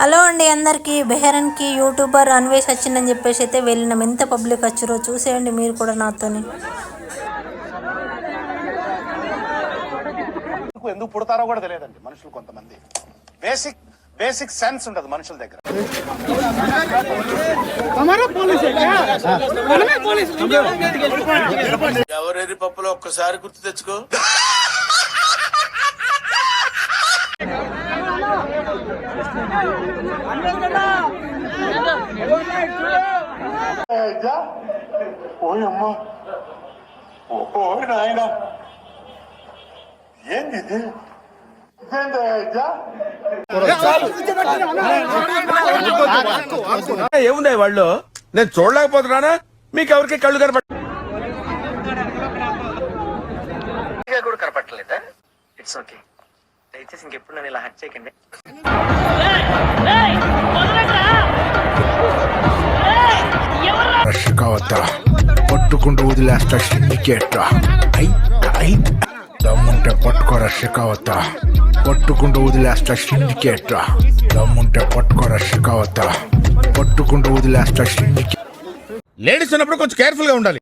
Hello అండి అందరికీ బెహరన్కి YouTuber Anvesh వచ్చిందని చెప్పేసి అయితే వెళ్ళినాం. ఎంత పబ్లిక్ వచ్చారో చూసేయండి మీరు కూడా నాతోని. ఎందుకు ఎందుకు పుడతారో కూడా తెలియదండి మనుషులు కొంతమంది. బేసిక్ బేసిక్ సెన్స్ ఉండదు మనుషుల దగ్గర. ఎవరెరి పప్పులో ఒక్కసారి గుర్తు తెచ్చుకో. ఓయమ్మా ఓ నాయన ఏంది ఇది ఏముంది వాళ్ళు నేను చూడలేకపోతున్నానా? మీకు ఎవరికి కళ్ళు కనపడ కూడా కనపట్టలేదా ఇట్స్ ఓకే దయచేసి ఇంకెప్పుడు నన్ను ఇలా హట్ చేయకండి. రషికావత పట్టుకుంటూ వదిలేస్తా సిండికేట్ దమ్ముంటే పట్టుకో రషికావత పట్టుకుంటూ వదిలేస్తా సిండికేట్ దమ్ముంటే పట్టుకో రషికావత పట్టుకుంటూ వదిలేస్తా సిండికేట్ లేడీస్ ఉన్నప్పుడు కొంచెం కేర్ఫుల్గా ఉండాలి.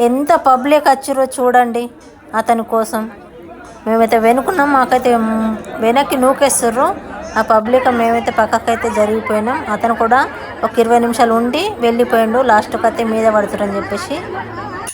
ఎంత పబ్లిక్ వచ్చారో చూడండి అతని కోసం. మేమైతే వెనుకున్నాం మాకైతే వెనక్కి నూకేస్తుర్రు. ఆ పబ్లిక్ మేమైతే పక్కకైతే జరిగిపోయినాం. అతను కూడా ఒక ఇరవై నిమిషాలు ఉండి వెళ్ళిపోయిండు లాస్ట్కి అయితే మీద పడుతురని చెప్పేసి.